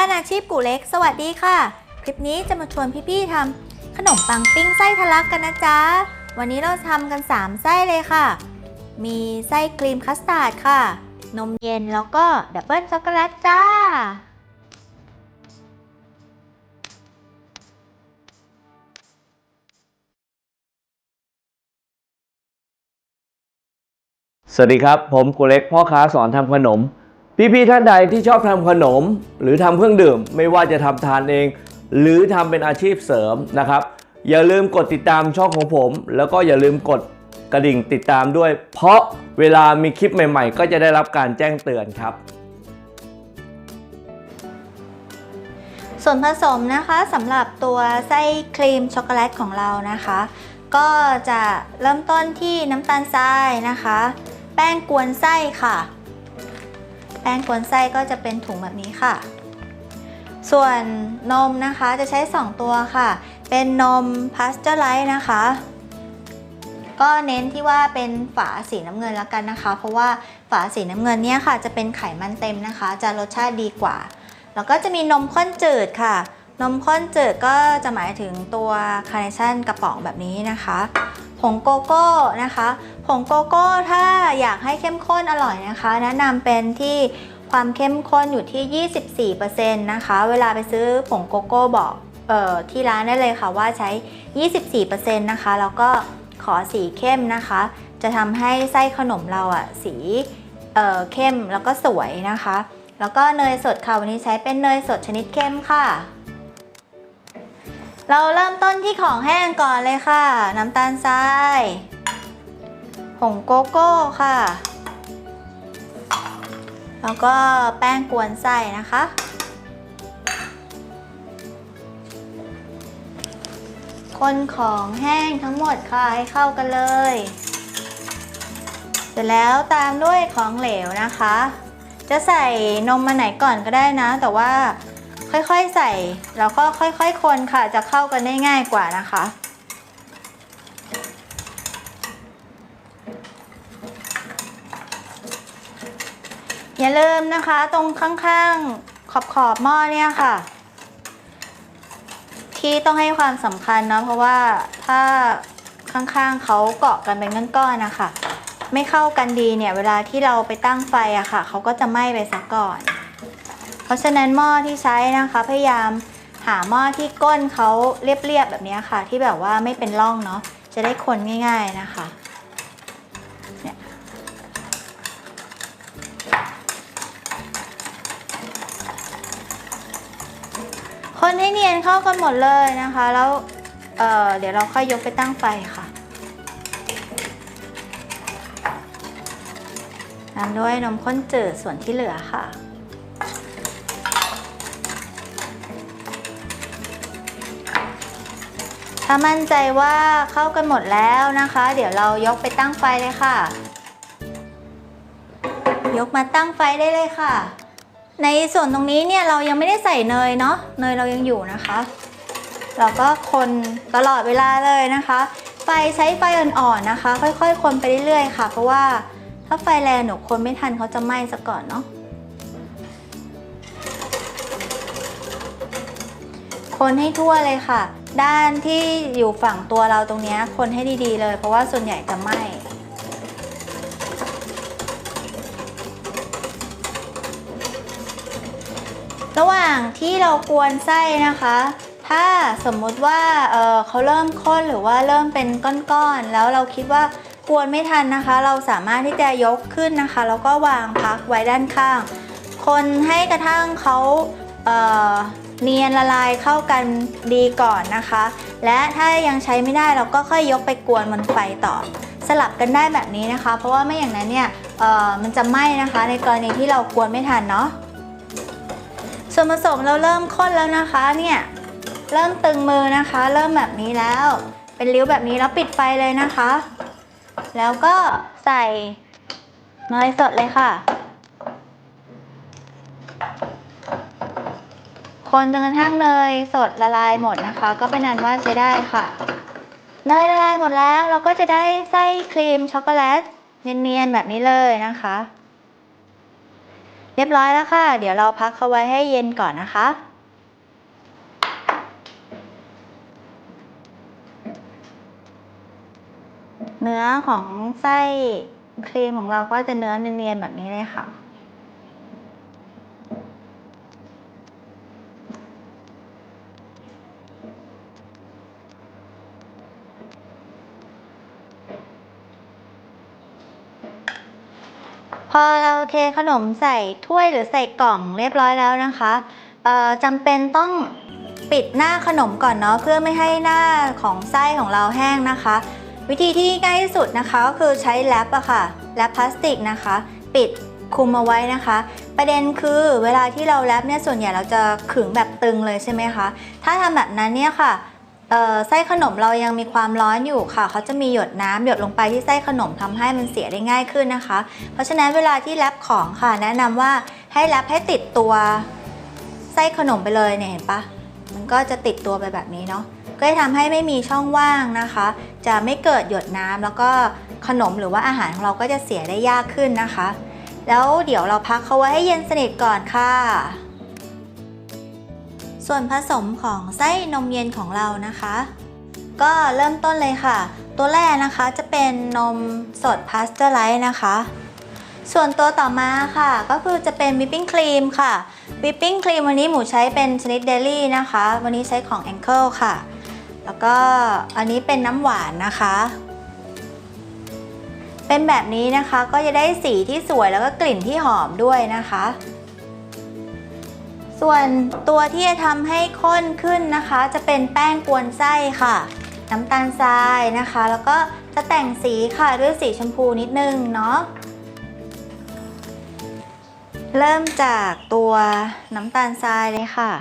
บ้านอาชีพกูเล็ก สวัสดีค่ะ คลิปนี้จะมาชวนพี่ๆทำขนมปังปิ้งไส้ทะลักกันนะจ๊ะ วันนี้เราทำกัน 3 ไส้เลยค่ะ มีไส้ครีมคัสตาร์ดค่ะ นมเย็นแล้วก็ดับเบิลช็อกโกแลตจ้า สวัสดีครับ ผมกุเล็กพ่อค้าสอนทำขนม พี่ๆท่านใดที่ชอบทำขนม หรือทำเครื่องดื่ม ไม่ว่าจะทำทานเอง หรือทำเป็นอาชีพเสริมนะครับ อย่าลืมกดติดตามช่องของผม แล้วก็อย่าลืมกดกระดิ่งติดตามด้วย เพราะเวลามีคลิปใหม่ๆ ก็จะได้รับการแจ้งเตือนครับ ส่วนผสมนะคะสำหรับตัวไส้ครีมช็อกโกแลตของเรานะคะ ก็จะเริ่มต้นที่น้ำตาลทรายนะคะ แป้งกวนไส้ค่ะ แป้งกวนไส้ก็จะเป็นถุงแบบนี้ค่ะ ส่วนนมนะคะจะใช้ 2 ตัวค่ะ เป็นนมพาสเจอร์ไลท์นะคะ ก็เน้นที่ว่าเป็นฝาสีน้ำเงินแล้วกันนะคะ เพราะว่าฝาสีน้ำเงินเนี่ยค่ะ จะเป็นไขมันเต็มนะคะ จะรสชาติดีกว่า แล้วก็จะมีนมข้นจืดค่ะ นมข้นจืดก็จะหมายถึงตัวคาร์เนชั่นกระป๋องแบบนี้นะคะ ผงโกโก้นะคะ ผงโกโก้ถ้าอยากให้เข้มข้นอร่อยนะคะ แนะนำเป็นที่ความเข้มข้นอยู่ที่ 24%นะคะ เวลาไปซื้อผงโกโก้บอกออที่ร้านได้เลยค่ะว่าใช้ 24%นะคะ แล้วก็ขอสีเข้มนะคะ จะทำให้ไส้ขนมเราอะสีเอ่อเข้มแล้วก็สวยนะคะ แล้วก็เนยสดค่ะวันนี้ใช้เป็นเนยสดชนิดเข้มค่ะ เราเริ่มต้นที่ของแห้งก่อนเลยค่ะ น้ำตาลทรายผงโกโก้ค่ะ แล้วก็แป้งกวนไส้นะคะ คนของแห้งทั้งหมดค่ะให้เข้ากันเลย เสร็จแล้วตามด้วยของเหลวนะคะ จะใส่นมมาไหนก่อนก็ได้นะ แต่ว่า ค่อยๆใส่แล้วก็ค่อยๆคนค่ะ จะเข้ากันได้ง่ายกว่านะคะ อย่าลืมนะคะตรงข้างๆขอบๆหม้อเนี่ยค่ะ ที่ต้องให้ความสำคัญนะเพราะว่าถ้าข้างๆเขาเกาะกันเป็นก้อนๆนะคะไม่เข้ากันดีเนี่ยเวลาที่เราไปตั้งไฟอะค่ะเขาก็จะไหม้ไปซะก่อน เพราะฉะนั้นหม้อที่ใช้นะคะพยายามหาหม้อที่ก้นเขาเรียบๆแบบนี้ค่ะ ที่แบบว่าไม่เป็นร่องเนาะจะได้คนง่าย ๆนะคะเนี่ยคนให้เนียนเข้ากันหมดเลยนะคะ แล้วเเดี๋ยวเราค่อยยกไปตั้งไฟค่ะตามด้วยนมข้นจืดส่วนที่เหลือค่ะ ถ้ามั่นใจว่าเข้ากันหมดแล้วนะคะ เดี๋ยวเรายกไปตั้งไฟเลยค่ะ ยกมาตั้งไฟได้เลยค่ะ ในส่วนตรงนี้เนี่ยเรายังไม่ได้ใส่เนยเนาะเนยเรายังอยู่นะคะ เราก็คนตลอดเวลาเลยนะคะ ไฟใช้ไฟอ่อนๆนะคะ ค่อยๆ คนไปเรื่อยๆค่ะ เพราะว่าถ้าไฟแรงหนูคนไม่ทันเขาจะไหม้ซะก่อนเนาะ คนให้ทั่วเลยค่ะ ด้านที่อยู่ฝั่งตัวเราตรงนี้คนให้ดีๆเลย เพราะว่าส่วนใหญ่จะไหม้ระหว่างที่เรากวนไส้นะคะ ถ้าสมมุติว่าเเขาเริ่มข้นหรือว่าเริ่มเป็นก้อนๆ แล้วเราคิดว่ากวนไม่ทันนะคะ เราสามารถที่จะยกขึ้นนะคะ แล้วก็วางพักไว้ด้านข้าง คนให้กระทั่งเขาเเนียนละลายเข้ากันดีก่อนนะคะ และถ้ายังใช้ไม่ได้เราก็ค่อยยกไปกวนบนไฟต่อ สลับกันได้แบบนี้นะคะ เพราะว่าไม่อย่างนั้นเนี่ยเออมันจะไหม้นะคะ ในกรณีที่เรากวนไม่ทันเนาะส่วนผสมเราเริ่มข้นแล้วนะคะเนี่ยเริ่มตึงมือนะคะ เริ่มแบบนี้แล้ว เป็นริ้วแบบนี้แล้วปิดไฟเลยนะคะ แล้วก็ใส่เนยสดเลยค่ะ คนจนกระทั่งเนยสดละลายหมดนะคะ ก็เป็นอันว่าใช้ได้ค่ะเนยละลายหมดแล้วเราก็จะได้ไส้ครีมช็อกโกแลตเนียนๆแบบนี้เลยนะคะ เรียบร้อยแล้วค่ะ เดี๋ยวเราพักเขาไว้ให้เย็นก่อนนะคะเนื้อของไส้ครีมของเราก็จะเนื้อเนียนๆแบบนี้เลยค่ะ พ อเราเทขนมใส่ถ้วยหรือใส่กล่องเรียบร้อยแล้วนะคะเอ่อจำเป็นต้องปิดหน้าขนมก่อนเนาะเพื่อไม่ให้หน้าของไส้ของเราแห้งนะคะ วิธีที่ง่ายที่สุดนะคะก็คือใช้แรปอะค่ะแรปพลาสติกนะคะ ปิดคุมเอาไว้นะคะ ประเด็นคือเวลาที่เราแรปเนี่ยส่วนใหญ่เราจะขึงแบบตึงเลยใช่ไหมคะถ้าทำแบบนั้นเนี่ยค่ะเอ่อ ไส้ขนมเรายังมีความร้อนอยู่ค่ะ เขาจะมีหยดน้ำหยดลงไปที่ไส้ขนมทำให้มันเสียได้ง่ายขึ้นนะคะ เพราะฉะนั้นเวลาที่แรปของค่ะ แนะนำว่าให้แรปให้ติดตัวไส้ขนมไปเลยเนี่ยเห็นปะมันก็จะติดตัวไปแบบนี้เนาะก็จะทำให้ไม่มีช่องว่างนะคะ จะไม่เกิดหยดน้ำแล้วก็ขนมหรือว่าอาหารของเราก็จะเสียได้ยากขึ้นนะคะ แล้วเดี๋ยวเราพักเขาไว้ให้เย็นสนิทก่อนค่ะ ส่วนผสมของไส้นมเย็นของเรานะคะ ก็เริ่มต้นเลยค่ะ ตัวแรกนะคะจะเป็นนมสดพาสเจอร์ไลท์นะคะ ส่วนตัวต่อมาค่ะ ก็คือจะเป็นวิปปิ้งครีมค่ะวิปปิ้งครีมวันนี้หมูใช้เป็นชนิดเดลี่นะคะ วันนี้ใช้ของ a n งเ l ิค่ะ แล้วก็อันนี้เป็นน้ำหวานนะคะ เป็นแบบนี้นะคะก็จะได้สีที่สวยแล้วก็กลิ่นที่หอมด้วยนะคะ ส่วนตัวที่จะทำให้ข้นขึ้นนะคะ จะเป็นแป้งกวนไส้ค่ะ น้ำตาลทรายนะคะ แล้วก็จะแต่งสีค่ะด้วยสีชมพูนิดนึงเนาะเริ่มจากตัวน้ำตาลทรายเลยค่ะ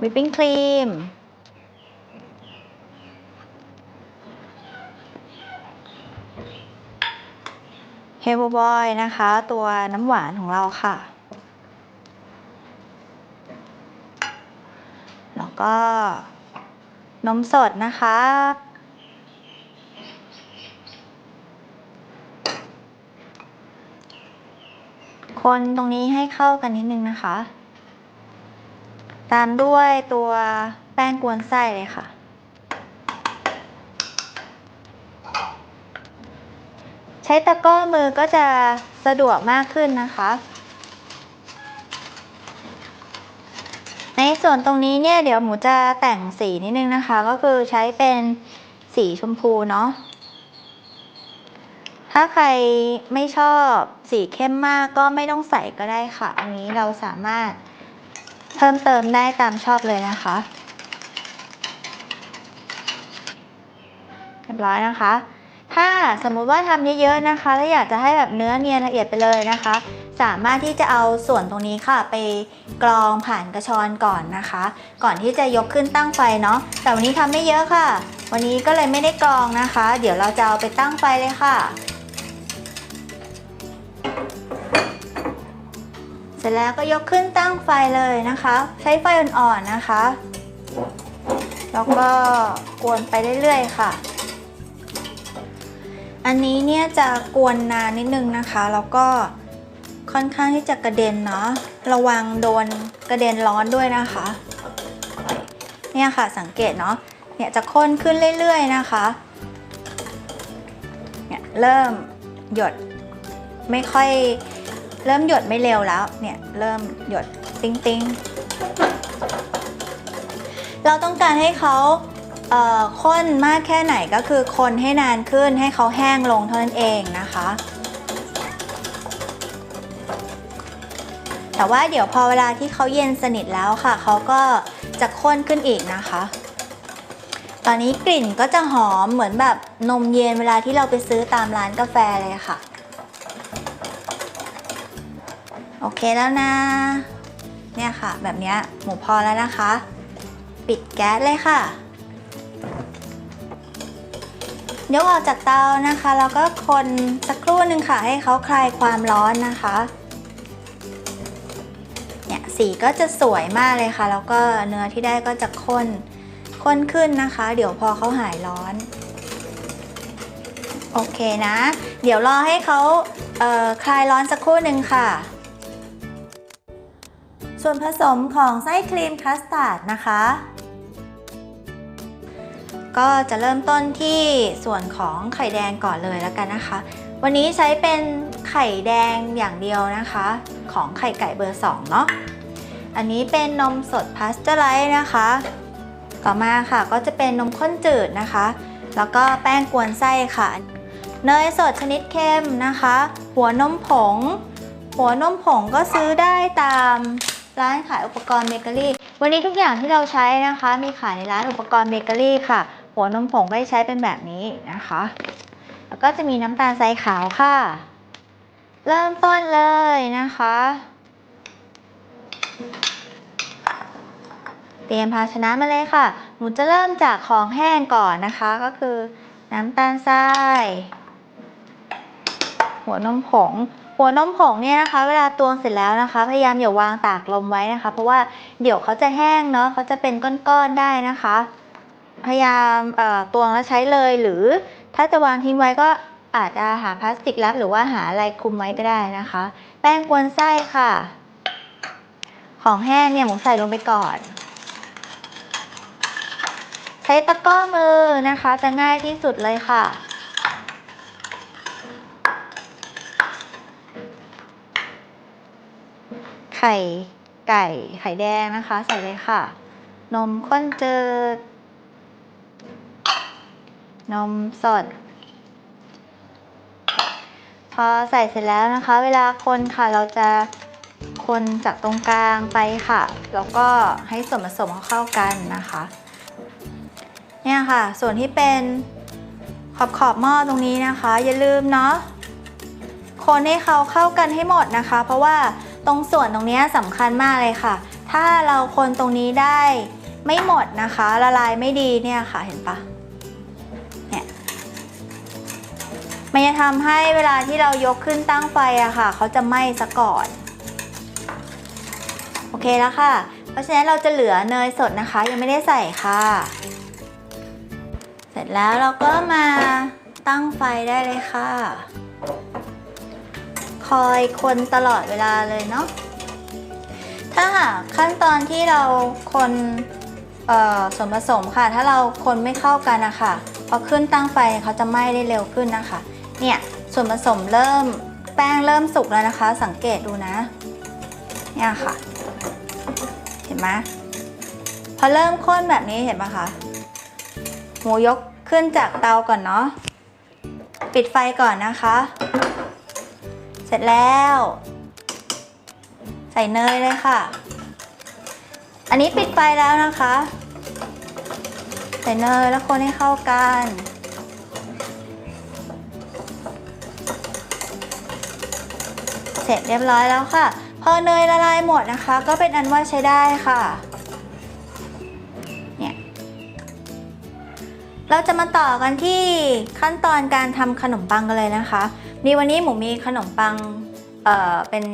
วิปปิ้งครีม เฮลบอยนะคะ ตัวน้ำหวานของเราค่ะ แล้วก็นมสดนะคะ คนตรงนี้ให้เข้ากันนิดนึงนะคะ ตามด้วยตัวแป้งกวนไส้เลยค่ะ ช้ตะกร้อมือก็จะสะดวกมากขึ้นนะคะ ในส่วนตรงนี้เนี่ยเดี๋ยวหมูจะแต่งสีนิดนึงนะคะ ก็คือใช้เป็นสีชมพูเนาะถ้าใครไม่ชอบสีเข้มมากก็ไม่ต้องใส่ก็ได้ค่ะอันนี้เราสามารถเพิ่มเติมได้ตามชอบเลยนะคะเรียบร้อยนะคะ ถ้าสมมุติว่าทำเยอะๆนะคะถ้าอยากจะให้แบบเนื้อเนียนละเอียดไปเลยนะคะ สามารถที่จะเอาส่วนตรงนี้ค่ะ ไปกรองผ่านกระชอนก่อนนะคะ ก่อนที่จะยกขึ้นตั้งไฟเนาะแต่วันนี้ทำไม่เยอะค่ะ วันนี้ก็เลยไม่ได้กรองนะคะ เดี๋ยวเราจะเอาไปตั้งไฟเลยค่ะ เสร็จแล้วก็ยกขึ้นตั้งไฟเลยนะคะ ใช้ไฟอ่อนๆนะคะ แล้วก็กวนไปเรื่อยๆค่ะ อันนี้เนี่ยจะกวนนานนิดนึงนะคะ แล้วก็ค่อนข้างที่จะกระเด็นเนาะ ระวังโดนกระเด็นร้อนด้วยนะคะ เนี่ยค่ะสังเกตเนาะ เนี่ยจะข้นขึ้นเรื่อยๆนะคะ เนี่ยเริ่มหยดไม่ค่อยเริ่มหยดไม่เร็วแล้ว เนี่ยเริ่มหยดติ้งติ้งๆเราต้องการให้เขา ข้นมากแค่ไหนก็คือคนให้นานขึ้นให้เขาแห้งลงเท่านั้นเองนะคะ แต่ว่าเดี๋ยวพอเวลาที่เขาเย็นสนิทแล้วค่ะ เขาก็จะข้นขึ้นอีกนะคะ ตอนนี้กลิ่นก็จะหอมเหมือนแบบนมเย็นเวลาที่เราไปซื้อตามร้านกาแฟเลยค่ะ โอเคแล้วนะ เนี่ยค่ะ แบบนี้หมูพอแล้วนะคะ ปิดแก๊สเลยค่ะ ยกออกจากเตานะคะแล้วก็คนสักครู่หนึ่งค่ะให้เขาคลายความร้อนนะคะเนี่ยสีก็จะสวยมากเลยค่ะ แล้วก็เนื้อที่ได้ก็จะข้นข้นขึ้นนะคะ เดี๋ยวพอเขาหายร้อนโอเคนะ เดี๋ยวรอให้เขาเคลายร้อนสักครู่หนึ่งค่ะ ส่วนผสมของไส้ครีมคัสตาร์ดนะคะ ก็จะเริ่มต้นที่ส่วนของไข่แดงก่อนเลยแล้วกันนะคะ วันนี้ใช้เป็นไข่แดงอย่างเดียวนะคะ ของไข่ไก่เบอร์2เนาะอันนี้เป็นนมสดพาสเจอร์ไลท์นะคะ ต่อมาค่ะก็จะเป็นนมข้นจืดนะคะ แล้วก็แป้งกวนไส้ค่ะ เนยสดชนิดเข้มนะคะ หัวนมผง หัวนมผงก็ซื้อได้ตามร้านขายอุปกรณ์เบเกอรี่ วันนี้ทุกอย่างที่เราใช้นะคะ มีขายในร้านอุปกรณ์เบเกอรี่ค่ะ หัวนมผงก็ใช้เป็นแบบนี้นะคะ แล้วก็จะมีน้ำตาลทรายขาวค่ะ เริ่มต้นเลยนะคะ เตรียมภาชนะมาเลยค่ะ หนูจะเริ่มจากของแห้งก่อนนะคะ ก็คือน้ำตาลทราย หัวนมผงหัวนมผงเนี่ยนะคะ เวลาตวงเสร็จแล้วนะคะ พยายามอย่าวางตากลมไว้นะคะ เพราะว่าเดี๋ยวเขาจะแห้งเนาะเขาจะเป็นก้อนๆได้นะคะ พยายามตวงแล้วใช้เลยหรือถ้าจะวางทิ้งไว้ก็อาจจะหาพลาสติกรัดหรือว่าหาอะไรคลุมไว้ก็ได้นะคะ แป้งกวนไส้ค่ะ ของแห้งเนี่ยหมูใส่ลงไปก่อน ใช้ตะกร้อมือนะคะ จะง่ายที่สุดเลยค่ะไข่ไก่ไข่แดงนะคะ ใส่เลยค่ะ นมข้นเจืด นมสด พอใส่เสร็จแล้วนะคะ เวลาคนค่ะเราจะคนจากตรงกลางไปค่ะ แล้วก็ให้ส่วนผสมเข้ากันนะคะ เนี่ยค่ะ ส่วนที่เป็นขอบขอบหม้อตรงนี้นะคะ อย่าลืมเนาะคนให้เขาเข้ากันให้หมดนะคะ เพราะว่าตรงส่วนตรงนี้สำคัญมากเลยค่ะ ถ้าเราคนตรงนี้ได้ไม่หมดนะคะ ละลายไม่ดีเนี่ยค่ะเห็นปะ มันจะทำให้เวลาที่เรายกขึ้นตั้งไฟอะค่ะ เขาจะไหม้ซะก่อน โอเคแล้วค่ะ เพราะฉะนั้นเราจะเหลือเนยสดนะคะ ยังไม่ได้ใส่ค่ะ เสร็จแล้วเราก็มาตั้งไฟได้เลยค่ะ คอยคนตลอดเวลาเลยเนาะถ้าหากขั้นตอนที่เราคนส่วนผสมค่ะ ถ้าเราคนไม่เข้ากันนะคะพอขึ้นตั้งไฟเขาจะไหม้ได้เร็วขึ้นนะคะ เนี่ยส่วนผสมเริ่มแป้งเริ่มสุกแล้วนะคะ สังเกตดูนะเนี่ยค่ะ เห็นไหมพอเริ่มข้นแบบนี้เห็นไหมคะหมูยกขึ้นจากเตาก่อนเนาะปิดไฟก่อนนะคะ เสร็จแล้ว ใส่เนยเลยค่ะ อันนี้ปิดไฟแล้วนะคะ ใส่เนยแล้วคนให้เข้ากัน สร็จเรียบร้อยแล้วค่ะ พอเนยละลายหมดนะคะ ก็เป็นอันว่าใช้ได้ค่ะเนี่ยเราจะมาต่อกันที่ขั้นตอนการทำขนมปังกันเลยนะคะนี่วันนี้หมูมีขนมปังเอ่อเป็น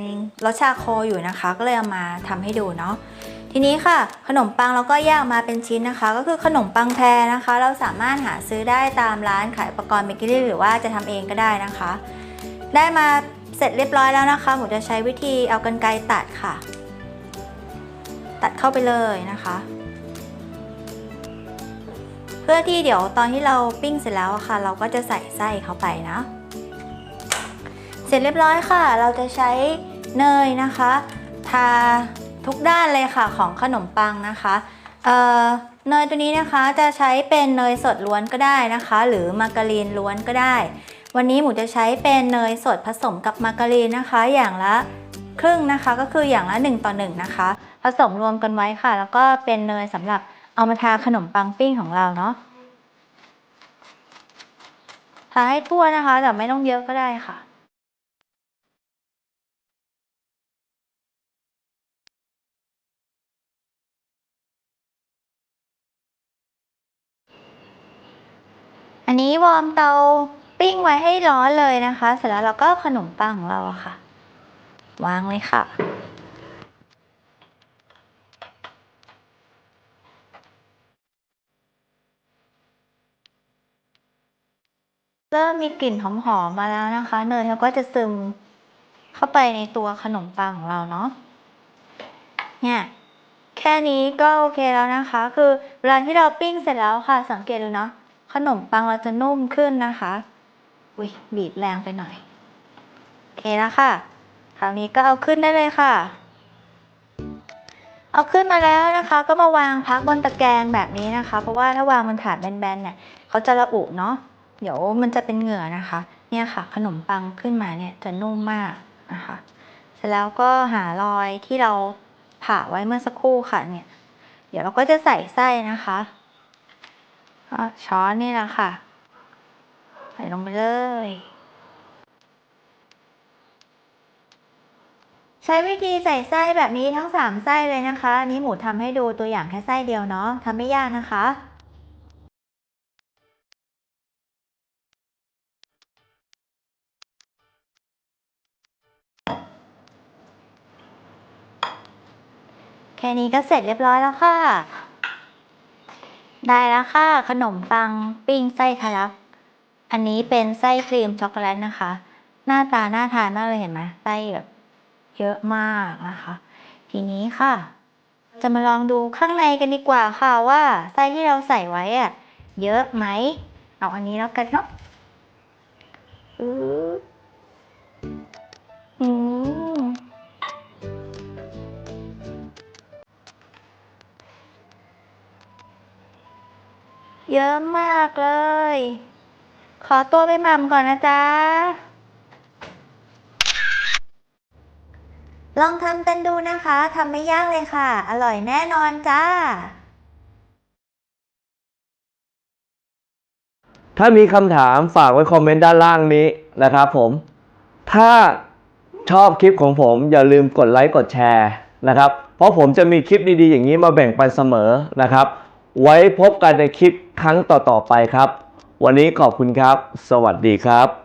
รสชาโคอยู่นะคะ ก็เลยเอามาทำให้ดูเนาะทีนี้ค่ะ ขนมปังเราก็แยกมาเป็นชิ้นนะคะ ก็คือขนมปังแพรนะคะ เราสามารถหาซื้อได้ตามร้านขายอุปกรณ์เบเกอรี่หรือว่าจะทำเองก็ได้นะคะ ได้มา เสร็จเรียบร้อยแล้วนะคะหมูจะใช้วิธีเอากรรไกรตัดค่ะ ตัดเข้าไปเลยนะคะ เพื่อที่เดี๋ยวตอนที่เราปิ้งเสร็จแล้วค่ะ เราก็จะใส่ไส้เข้าไปนะ เสร็จเรียบร้อยค่ะ เราจะใช้เนยนะคะ ทาทุกด้านเลยค่ะของขนมปังนะคะเอ่อเนยตัวนี้นะคะจะใช้เป็นเนยสดล้วนก็ได้นะคะ หรือมาการีนล้วนก็ได้ วันนี้หมูจะใช้เป็นเนยสดผสมกับมาการีนนะคะ อย่างละครึ่งนะคะก็คืออย่างละ 1 ต่อ 1 นะคะ ผสมรวมกันไว้ค่ะ แล้วก็เป็นเนยสำหรับเอามาทาขนมปังปิ้งของเราเนาะทาให้ทั่วนะคะ แต่ไม่ต้องเยอะก็ได้ค่ะอันนี้วอร์มเตา ปิ้งไว้ให้ร้อนเลยนะคะ เสร็จแล้วเราก็ขนมปังของเราอะค่ะ วางเลยค่ะ เริ่มมีกลิ่นหอมๆมาแล้วนะคะ เนยเขาก็จะซึมเข้าไปในตัวขนมปังของเราเนาะเนี่ยแค่นี้ก็โอเคแล้วนะคะ คือเวลาที่เราปิ้งเสร็จแล้วค่ะ สังเกตดูเนาะขนมปังเราจะนุ่มขึ้นนะคะ อุ้ยบีบแรงไปหน่อยโอเคแล้วค่ะคราวนี้ก็เอาขึ้นได้เลยค่ะ เอาขึ้นมาแล้วนะคะ ก็มาวางพักบนตะแกรงแบบนี้นะคะ เพราะว่าถ้าวางบนถาดแบนๆเนี่ยเขาจะระอุเนาะเดี๋ยวมันจะเป็นเหงื่อนะคะ เนี่ยค่ะ ขนมปังขึ้นมาเนี่ยจะนุ่มมากนะคะเสร็จแล้วก็หารอยที่เราผ่าไว้เมื่อสักครู่ค่ะเนี่ย เดี๋ยวเราก็จะใส่ไส้นะคะก็ช้อนนี่แหละค่ะ ใส่ลงไปเลย ใช้วิธีใส่ไส้แบบนี้ทั้งสามไส้เลยนะคะ อันนี้หมูทำให้ดูตัวอย่างแค่ไส้เดียวเนาะทำไม่ยากนะคะแค่นี้ก็เสร็จเรียบร้อยแล้วค่ะ ได้แล้วค่ะ ขนมปังปิ้งไส้ทะลัก อันนี้เป็นไส้ครีมช็อกโกแลตนะคะ หน้าตาน่าทานมากเลยเห็นไหมไส้แบบเยอะมากนะคะ ทีนี้ค่ะ จะมาลองดูข้างในกันดีกว่าค่ะว่าไส้ที่เราใส่ไว้อะเยอะไหมเอาอันนี้แล้วกันเนาะอืมเยอะมากเลย ขอตัวไปหม่ำก่อนนะจ๊ะ ลองทำกันดูนะคะ ทำไม่ยากเลยค่ะ อร่อยแน่นอนจ้า ถ้ามีคำถามฝากไว้คอมเมนต์ด้านล่างนี้นะครับผม ถ้าชอบคลิปของผมอย่าลืมกดไลค์กดแชร์นะครับ เพราะผมจะมีคลิปดีๆอย่างนี้มาแบ่งปันเสมอนะครับ ไว้พบกันในคลิปครั้งต่อๆไปครับ วันนี้ขอบคุณครับ สวัสดีครับ